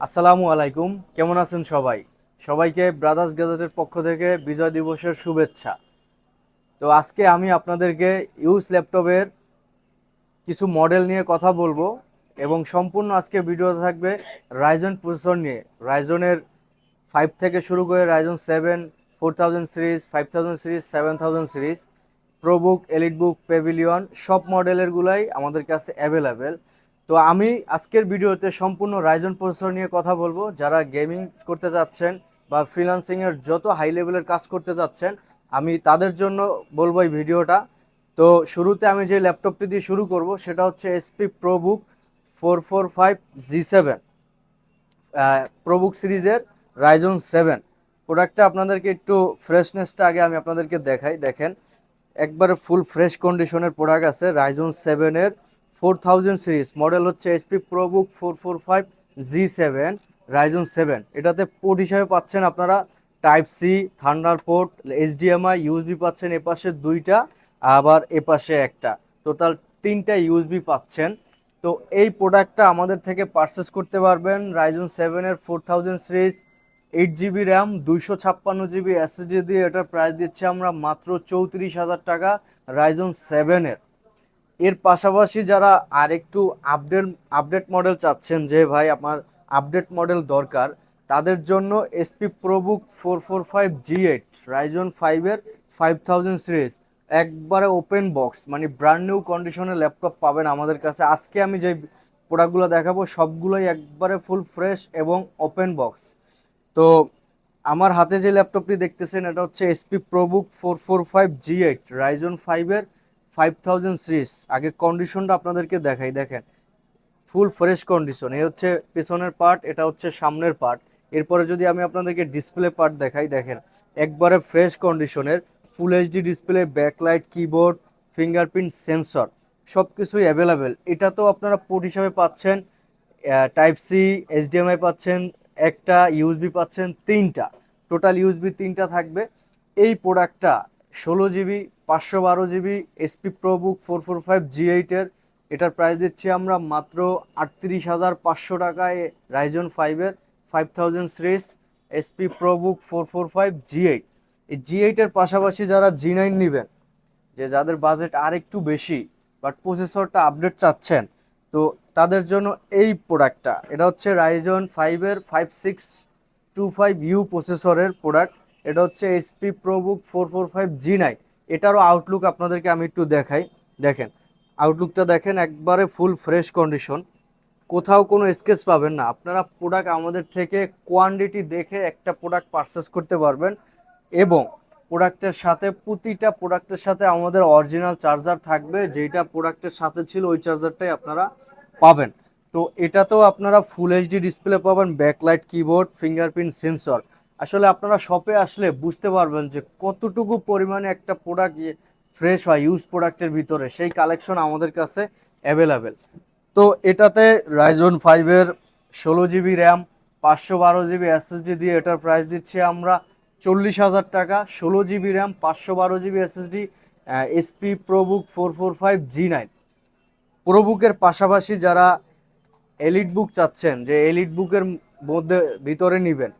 আসসালামু আলাইকুম। কেমন আছেন সবাই? সবাইকে ব্রাদার্স গ্যাজেটের পক্ষ থেকে বিজয় দিবসের শুভেচ্ছা। তো আজকে আমি আপনাদেরকে ইউজ ল্যাপটপের কিছু মডেল নিয়ে কথা বলব এবং সম্পূর্ণ আজকে ভিডিও থাকবে রাইজন প্রসেসর নিয়ে। রাইজনের ফাইভ থেকে শুরু করে Ryzen seven four thousand series five thousand series seven thousand series ProBook EliteBook Pavilion সব মডেলেরগুলাই আমাদের কাছে অ্যাভেলেবেল তো আমি আজকের ভিডিওতে সম্পূর্ণ রাইজন প্রসেসর নিয়ে কথা বলব। যারা গেমিং করতে যাচ্ছেন বা ফ্রিল্যান্সিংয়ের যত হাই লেভেলের কাজ করতে যাচ্ছেন, আমি তাদের জন্য বলব এই ভিডিওটা। তো শুরুতে আমি যে ল্যাপটপটি দিয়ে শুরু করব, সেটা হচ্ছে HP ProBook four four five G seven ProBook সিরিজের রাইজন সেভেন প্রোডাক্টটা আপনাদেরকে একটু ফ্রেশনেসটা আগে আমি আপনাদেরকে দেখাই। দেখেন, একবারে ফুল ফ্রেশ কন্ডিশনের প্রোডাক্ট আছে রাইজন সেভেনের ফোর থাউজেন্ড সিরিজ, মডেল হচ্ছে HP ProBook four four five G seven Ryzen seven এটাতে পোর্ট হিসাবে পাচ্ছেন আপনারা type C thunder port HDMI USB পাচ্ছেন এপাশে দুইটা, আবার এপাশে একটা। টোটাল তিনটা ইউএসবি পাচ্ছেন। তো এই প্রোডাক্টটা আমাদের থেকে পারচেস করতে পারবেন রাইজন সেভেনের four thousand series eight GB RAM দুইশো ছাপ্পান্ন জিবি এসএসডি দিয়ে। এটার প্রাইস দিচ্ছি আমরা মাত্র চৌত্রিশ হাজার টাকা রাইজন সেভেনের এর পাশাপাশি যারা আরেকটু আপডেট আপডেট মডেল চাচ্ছেন যে, ভাই আমার আপডেট মডেল দরকার, তাদের জন্য HP ProBook four four five G eight Ryzen ফাইভের ফাইভ থাউজেন্ড সিরিজ একবারে ওপেন বক্স মানে ব্র্যান্ড নিউ কন্ডিশনের ল্যাপটপ পাবেন আমাদের কাছে। আজকে আমি যে প্রোডাক্টগুলো দেখাবো, সবগুলোই একবারে ফুল ফ্রেশ এবং ওপেন বক্স তো আমার হাতে যে ল্যাপটপটি দেখতেছেন, এটা হচ্ছে HP ProBook four four five G eight Ryzen ফাইভের ফাইভ থাউজেন্ড সিরিজ আগে কন্ডিশনটা আপনাদেরকে দেখাই, দেখেন। ফুল ফ্রেশ কন্ডিশন এই হচ্ছে পেছনের পার্ট এটা হচ্ছে সামনের পার্ট এরপরে যদি আমি আপনাদেরকে ডিসপ্লে পার্ট দেখাই, দেখেন, একবারে ফ্রেশ কন্ডিশনের full HD display backlight keyboard fingerprint sensor সব কিছুই অ্যাভেলেবেল এটা তো আপনারা পোর্ট হিসাবে পাচ্ছেন টাইপ সি এইচডিএমআই পাচ্ছেন, একটা ইউএসবি পাচ্ছেন, তিনটা। টোটাল ইউএসবি তিনটা থাকবে। এই প্রোডাক্টটা ষোলো জিবি পাঁচশো বারো GB HP ProBook four four five G এইটের এটার প্রাইস দিচ্ছি আমরা মাত্র আটত্রিশ হাজার পাঁচশো টাকায় রাইজন ফাইভের five thousand series HP ProBook four four five G eight এই জি এইটের পাশাপাশি যারা জি নাইন নেবেন, যে যাদের বাজেট আর একটু বেশি বাট প্রসেসরটা আপডেট চাচ্ছেন, তো তাদের জন্য এই প্রোডাক্টটা এটা হচ্ছে রাইজন ফাইভের five six two five U প্রসেসরের প্রোডাক্ট এটা হচ্ছে HP ProBook four four five G nine এটারও আউটলুক আপনাদেরকে আমি একটু দেখাই। দেখেন আউটলুকটা দেখেন, একবারে ফুল ফ্রেশ কন্ডিশন কোথাও কোনো স্কেচ পাবেন না। আপনারা প্রোডাক্ট আমাদের থেকে কোয়ান্টিটি দেখে একটা প্রোডাক্ট পারচেস করতে পারবেন এবং প্রোডাক্টের সাথে, প্রতিটা প্রোডাক্টের সাথে আমাদের অরিজিনাল চার্জার থাকবে। যেটা প্রোডাক্টের সাথে ছিল, ওই চার্জারটাই আপনারা পাবেন। তো এটাতেও আপনারা ফুল এইচডি ডিসপ্লে পাবেন ব্যাকলাইট কিবোর্ড ফিঙ্গারপ্রিন্ট সেন্সর আসলে আপনারা শপে আসলে বুঝতে পারবেন যে কতটুকু পরিমাণে একটা প্রোডাক্ট ফ্রেশ হয় ইউজ প্রোডাক্টের ভিতরে, সেই কালেকশন আমাদের কাছে অ্যাভেলেবেল তো এটাতে রাইজন ফাইভের ষোলো জিবি র্যাম পাঁচশো বারো জিবি এসএসডি দিয়ে এটার প্রাইস দিচ্ছি আমরা চল্লিশ হাজার টাকা। ষোলো জিবি র্যাম পাঁচশো বারো GB SSD HP ProBook four four five G nine প্রোবুকের পাশাপাশি যারা এলিট বুক চাচ্ছেন, যে এলিট বুকের মধ্যে ভিতরে নেবেন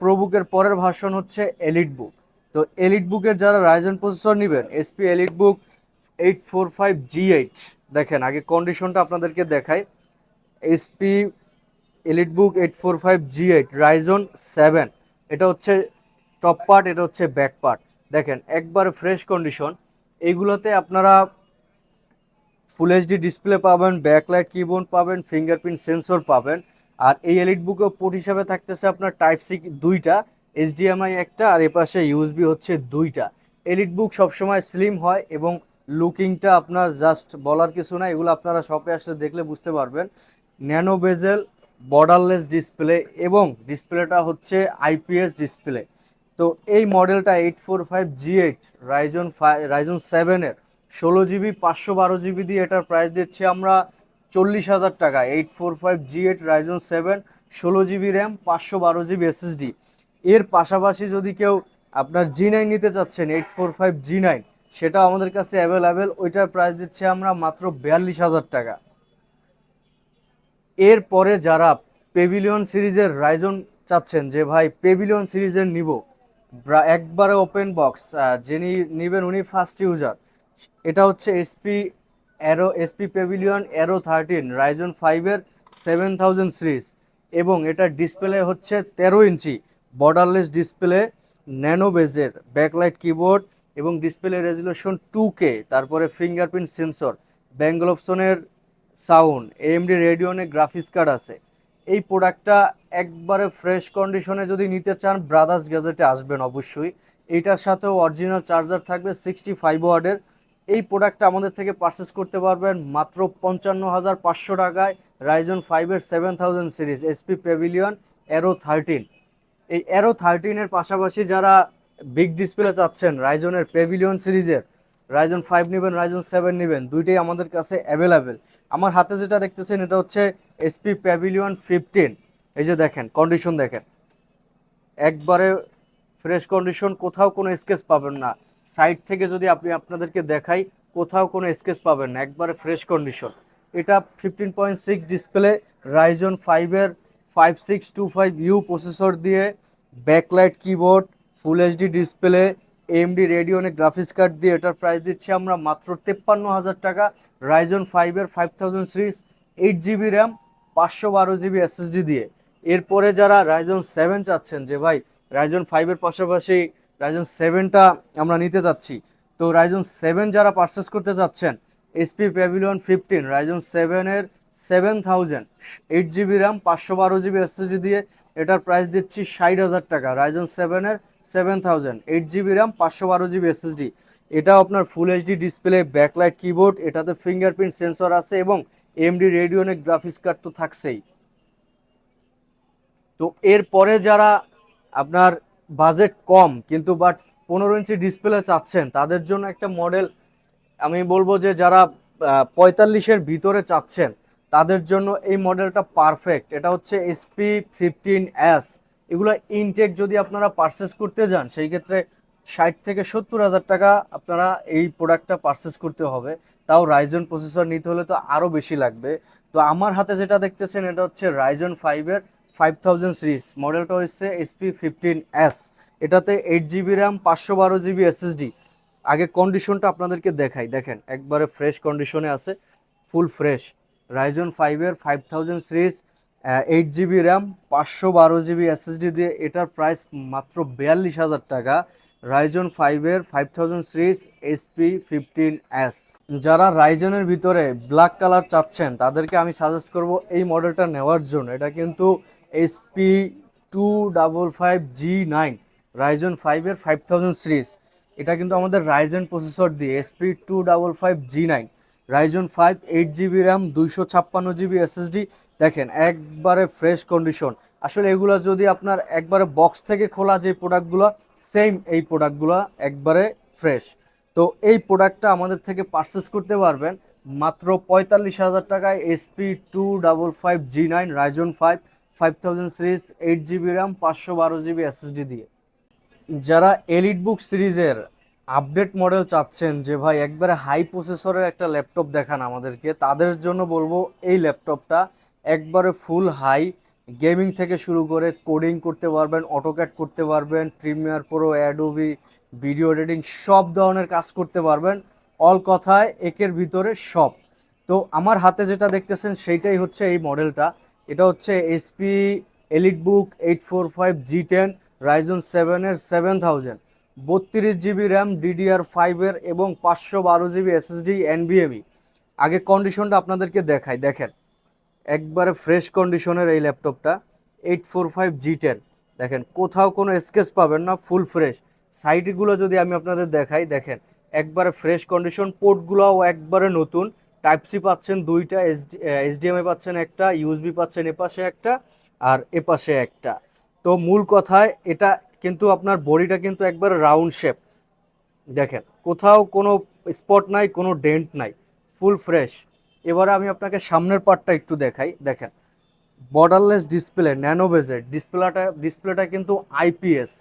প্রোবুকের পরের ভাষণ হচ্ছে এলিট বুক তো এলিট বুকের যারা রাইজন প্রসেসর নেবেন HP EliteBook eight four five G eight দেখেন, আগে কন্ডিশনটা আপনাদেরকে দেখাই। HP EliteBook eight four five G eight Ryzen seven এটা হচ্ছে টপ পার্ট এটা হচ্ছে ব্যাক পার্ট দেখেন, একবার ফ্রেশ কন্ডিশন এইগুলোতে আপনারা ফুল এইচডি ডিসপ্লে পাবেন ব্যাকলাইট কিবোর্ড পাবেন ফিঙ্গারপ্রিন্ট সেন্সর পাবেন। আর এই এলিট বুকে পোর্ট হিসাবে থাকতেছে আপনার টাইপ সি দুইটা এইচডিএমআই একটা, আর এপাশে ইউএসবি হচ্ছে দুইটা। এলিট বুক সবসময় স্লিম হয় এবং লুকিংটা আপনার জাস্ট বলার কিছু না এগুলো আপনারা শপে আসলে দেখলে বুঝতে পারবেন। ন্যানো বেজেল বর্ডারলেস ডিসপ্লে এবং ডিসপ্লেটা হচ্ছে আইপিএস ডিসপ্লে তো এই মডেলটা eight four five G eight Ryzen five Ryzen সেভেনের ষোলো জিবি পাঁচশো বারো জিবি দিয়ে এটার প্রাইস দিচ্ছি আমরা চল্লিশ হাজার টাকা eight four five G eight Ryzen seven ষোলো জিবি র্যাম পাঁচশো বারো জিবি এসএসডি এর পাশাপাশি যদি কেউ আপনার জি নাইন নিতে চাচ্ছেন eight four five G nine সেটা আমাদের কাছে অ্যাভেলেবেল ওইটার প্রাইস দিচ্ছি আমরা মাত্র বিয়াল্লিশ হাজার টাকা। এরপরে যারা পেভিলিয়ন সিরিজের রাইজন চাচ্ছেন, যে ভাই পেভিলিয়ন সিরিজের নিব একবারে ওপেন বক্স যিনি নেবেন উনি ফার্স্ট ইউজার এটা হচ্ছে HP Aero HP Pavilion Aero thirteen Ryzen ফাইভের সেভেন থাউজেন্ড সিরিজ এবং এটা ডিসপ্লে হচ্ছে তেরো ইঞ্চি। বর্ডারলেস ডিসপ্লে ন্যানো বেজের ব্যাকলাইট কিবোর্ড এবং ডিসপ্লে রেজুলেশন টু কে তারপরে fingerprint sensor ব্যাঙ্গলফসনের sound AMD Radeon graphics card আছে। এই প্রোডাক্টটা একবারে ফ্রেশ কন্ডিশনে যদি নিতে চান ব্রাদার্স গ্যাজেটে আসবেন অবশ্যই। এইটার সাথেও অরিজিনাল চার্জার থাকবে সিক্সটি ফাইভ ওয়ার্ডের এই প্রোডাক্টটা আমাদের থেকে পারচেস করতে পারবেন মাত্র পঞ্চান্ন হাজার পাঁচশো টাকায় রাইজন ফাইভের seven thousand series HP Pavilion Aero thirteen এই অ্যারো থার্টিনের পাশাপাশি যারা বিগ ডিসপ্লে চাচ্ছেন রাইজনের প্যাভিলিয়ন সিরিজের রাইজন ফাইভ নেবেন রাইজন সেভেন নেবেন, দুইটাই আমাদের কাছে অ্যাভেলেবেল আমার হাতে যেটা দেখতেছেন এটা হচ্ছে এসপি প্যাভিলিয়ন ফিফটিন এই যে দেখেন কন্ডিশন দেখেন। একবারে ফ্রেশ কন্ডিশন কোথাও কোনো স্কেচ পাবেন না। সাইড থেকে যদি আপনি আপনাদেরকে দেখাই, কোথাও কোনো স্কেচ পাবেন না, একবারে ফ্রেশ কন্ডিশন। এটা fifteen point six display Ryzen ফাইভের five six two five U processor দিয়ে backlight keyboard full HD display AMD Radeon graphics card দিয়ে এটার প্রাইস দিচ্ছি আমরা মাত্র তেপ্পান্ন হাজার টাকা। রাইজন ফাইভের five thousand series eight GB RAM পাঁচশো বারো জিবি এসএসডি দিয়ে। এরপরে যারা রাইজন সেভেন চাচ্ছেন যে ভাই রাইজন ফাইভের পাশাপাশি রাইজন সেভেনটা আমরা নিতে যাচ্ছি। তো রাইজন সেভেন যারা পারচেস করতে যাচ্ছেন এসপি প্যাভিলিয়ন ফিফটিন রাইজন সেভেনের seven thousand eight GB RAM পাঁচশো বারো জিবি এসএসডি দিয়ে এটার প্রাইস দিচ্ছি ষাট হাজার টাকা রাইজন সেভেনের seven thousand eight GB RAM পাঁচশো বারো জিবি এসএসডি এটাও আপনার full HD display backlight keyboard এটাতে ফিঙ্গারপ্রিন্ট সেন্সর আছে এবং এমডি রেডিওনিক গ্রাফিক্স কার্ড তো থাকছেই। তো এরপরে যারা আপনার বাজেট কম, কিন্তু বাট পনেরো ইঞ্চি ডিসপ্লে চাচ্ছেন, তাদের জন্য একটা মডেল আমি বলব যে যারা পঁয়তাল্লিশের ভিতরে চাচ্ছেন, তাদের জন্য এই মডেলটা পারফেক্ট এটা হচ্ছে এসপি ফিফটিন এস এগুলো ইনটেক যদি আপনারা পারচেস করতে যান, সেই ক্ষেত্রে ষাট থেকে সত্তর হাজার টাকা আপনারা এই প্রোডাক্টটা পারচেস করতে হবে। তাও রাইজন প্রসেসর নিতে হলে তো আরও বেশি লাগবে। তো আমার হাতে যেটা দেখতেছেন, এটা হচ্ছে রাইজন ফাইভের ফাইভ থাউজেন্ড সিরিজ মডেলটা হচ্ছে এসপি ফিফটিন এস এটাতে এইট জিবি র্যাম পাঁচশো বারো জিবি এসএসডি আগে কন্ডিশনটা আপনাদেরকে দেখাই, দেখেন, একবারে ফ্রেশ কন্ডিশনে আছে ফুল ফ্রেশ রাইজন ফাইভের five thousand series eight GB RAM পাঁচশো বারো জিবি এসএসডি দিয়ে, এটার প্রাইস মাত্র বিয়াল্লিশ হাজার টাকা। রাইজন ফাইভের five thousand series HP fifteen s যারা রাইজনের ভিতরে ব্ল্যাক কালার চাচ্ছেন, তাদেরকে আমি সাজেস্ট করব এই মডেলটা নেওয়ার জন্য। এটা কিন্তু HP two double five G nine Ryzen ফাইভের ফাইভ থাউজেন্ড সিরিজ এটা কিন্তু আমাদের রাইজন প্রসেসর দিয়ে HP two double five G nine Ryzen five eight GB RAM দুইশো ছাপ্পান্ন জিবি এসএসডি দেখেন, একবারে ফ্রেশ কন্ডিশন আসলে এগুলো যদি আপনার একবারে বক্স থেকে খোলা যে প্রোডাক্টগুলো সেম এই প্রোডাক্টগুলো একবারে ফ্রেশ তো এই প্রোডাক্টটা আমাদের থেকে পারচেস করতে পারবেন মাত্র পঁয়তাল্লিশ হাজার টাকায় HP two double five G nine Ryzen five five thousand series eight GB RAM পাঁচশো বারো জিবি এসএসডি দিয়ে। যারা এলিট বুক সিরিজের আপডেট মডেল চাচ্ছেন যে ভাই একবারে হাই প্রসেসরের একটা ল্যাপটপ দেখান আমাদেরকে, তাদের জন্য বলব এই ল্যাপটপটা একবারে ফুল হাই গেমিং থেকে শুরু করে কোডিং করতে পারবেন অটোক্যাট করতে পারবেন Premiere Pro Adobe video editing সব ধরনের কাজ করতে পারবেন। অল কথায় একের ভিতরে সব। তো আমার হাতে যেটা দেখতেছেন সেইটাই হচ্ছে এই মডেলটা। এটা হচ্ছে HP EliteBook eight four five G ten Ryzen সেভেনের সেভেন থাউজেন্ড বত্রিশ জিবি র্যাম ডিডিআর ফাইভের এবং পাঁচশো বারো জিবি এসএসডি এনবিএমই আগে কন্ডিশনটা আপনাদেরকে দেখাই, দেখেন। একবারে ফ্রেশ কন্ডিশনের এই ল্যাপটপটা eight four five G ten দেখেন, কোথাও কোনো স্কেচ পাবেন না ফুল ফ্রেশ সাইডগুলো যদি আমি আপনাদের দেখাই, দেখেন, একবারে ফ্রেশ কন্ডিশন পোর্টগুলোও একবারে নতুন। টাইপ সি পাচ্ছেন দুইটা এইচডিএমআই পাচ্ছেন একটা ইউএসবি পাচ্ছেন এপাশে একটা, আর এপাশে একটা। তো মূল কথায়, এটা কিন্তু আপনার বডিটা কিন্তু একবার রাউন্ড শেপ দেখেন, কোথাও কোনো স্পট নাই, কোনো ডেন্ট নাই। ফুল ফ্রেশ এবারে আমি আপনাকে সামনের পার্টটা একটু দেখাই। দেখেন বর্ডারলেস ডিসপ্লে ন্যানো বেজের ডিসপ্লেটা ডিসপ্লেটা কিন্তু আইপিএস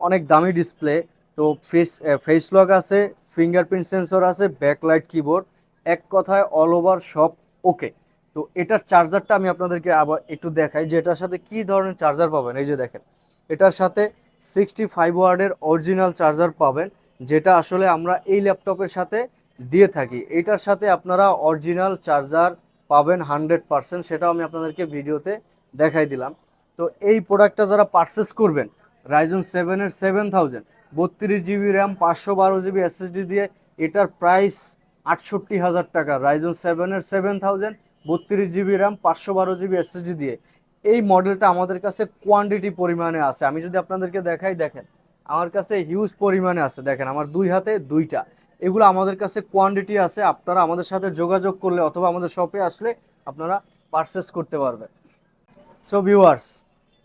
অনেক দামি ডিসপ্লে তো ফেস ফেস লক আছে ফিঙ্গারপ্রিন্ট সেন্সর আছে ব্যাকলাইট কিবোর্ড এক কথায় অল ওভার সব ওকে তো এটার চার্জারটা আমি আপনাদেরকে আবার একটু দেখাই যে এটার সাথে কি ধরনের চার্জার পাবেন। এই যে দেখেন, এটার সাথে সিক্সটি ফাইভ ওয়ার্ডের অরিজিনাল চার্জার পাবেন, যেটা আসলে আমরা এই ল্যাপটপের সাথে দিয়ে থাকি। এটার সাথে আপনারা অরিজিনাল চার্জার পাবেন হান্ড্রেড পার্সেন্ট সেটাও আমি আপনাদেরকে ভিডিওতে দেখাই দিলাম। তো এই প্রোডাক্টটা যারা পারচেস করবেন রাইজন সেভেনের সেভেন থাউজেন্ড বত্রিশ জিবি র্যাম পাঁচশো বারো জিবি এসএসডি দিয়ে, এটার প্রাইস আটষট্টি হাজার টাকা। রাইজন সেভেনের সেভেন থাউজেন্ড বত্রিশ জিবি র্যাম পাঁচশো বারো জিবি এসএসডি দিয়ে। এই মডেলটা আমাদের কাছে কোয়ান্টিটি পরিমাণে আছে। আমি যদি আপনাদেরকে দেখাই, দেখেন, আমার কাছে হিউজ পরিমাণে আছে। দেখেন, আমার দুই হাতে দুইটা। এগুলো আমাদের কাছে কোয়ান্টিটি আছে, আপনারা আমাদের সাথে যোগাযোগ করলে অথবা আমাদের শপে আসলে আপনারা পারচেস করতে পারবেন। সো ভিউয়ার্স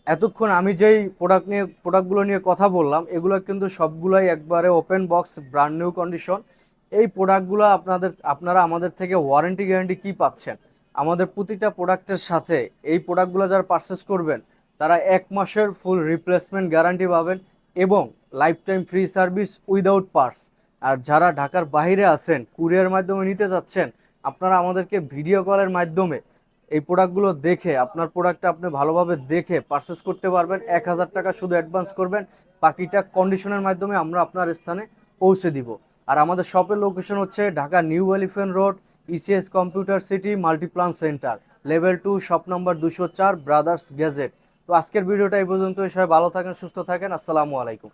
এতক্ষণ আমি যেই প্রোডাক্ট নিয়ে প্রোডাক্টগুলো নিয়ে কথা বললাম, এগুলো কিন্তু সবগুলোই একবারে open box brand new condition এই প্রোডাক্টগুলো আপনাদের, আপনারা আমাদের থেকে ওয়ারেন্টি গ্যারান্টি কি পাচ্ছেন? আমাদের প্রতিটা প্রোডাক্টের সাথে এই প্রোডাক্টগুলো যারা পারচেস করবেন, তারা এক মাসের ফুল রিপ্লেসমেন্ট গ্যারান্টি পাবেন এবং lifetime free service without parts আর যারা ঢাকার বাইরে আছেন, কুরিয়ার মাধ্যমে নিতে যাচ্ছেন, আপনারা আমাদেরকে ভিডিও কলের মাধ্যমে এই প্রোডাক্টগুলো দেখে, আপনার প্রোডাক্টটা আপনি ভালোভাবে দেখে পারচেস করতে পারবেন। এক হাজার টাকা শুধু অ্যাডভান্স করবেন। বাকিটা কন্ডিশনের মাধ্যমে আমরা আপনার স্থানে পৌঁছে দিব। আর আমাদের শপের লোকেশন হচ্ছে Dhaka New Elephant Road ECS Computer City Multiplan Centre level two shop number দুশো চার ব্রাদার্স গ্যাজেট তো আজকের ভিডিওটা এই পর্যন্ত সবাই ভালো থাকেন, সুস্থ থাকেন। আসসালামু আলাইকুম।